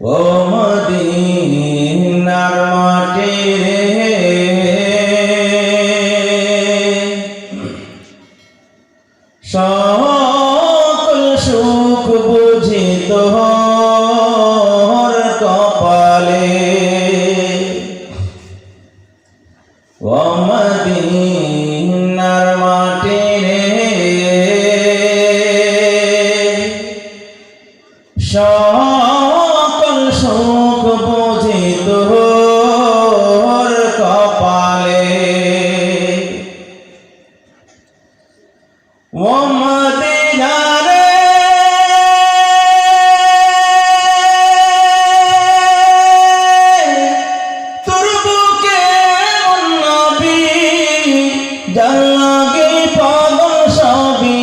ও মদিনার মাটি রে। ও মদিনা রে তোর বুকে নবী যার লাগে পাগল সবই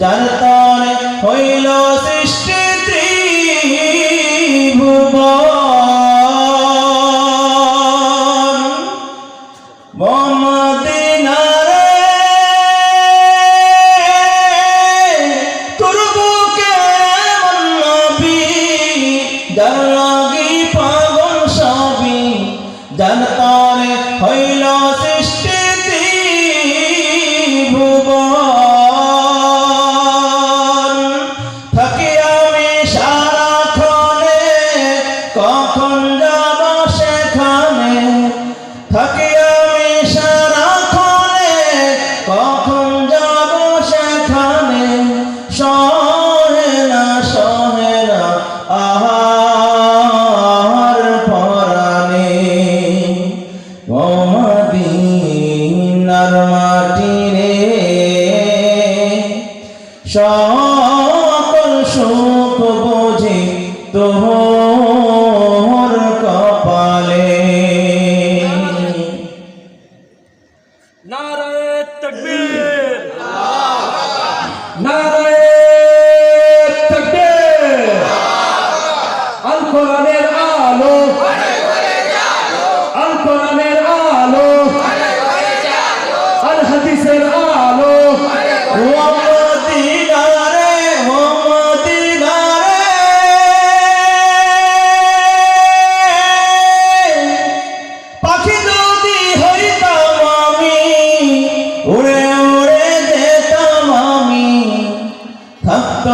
যার সকল সুখ বোঝে তোহ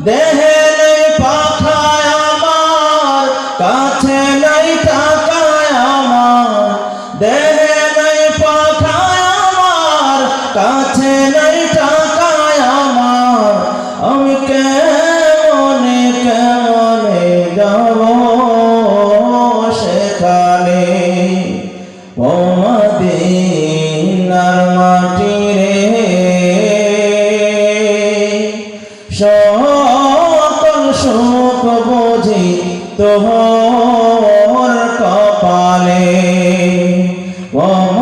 দেহে নেই পাখায় আমার কাছে নেই টাকায় আমার দেহে নেই পাখায় আমার কাছে নেই টাকায় আমার আমি কেন অকল সুখ বোঝে তোহর কপালে। ও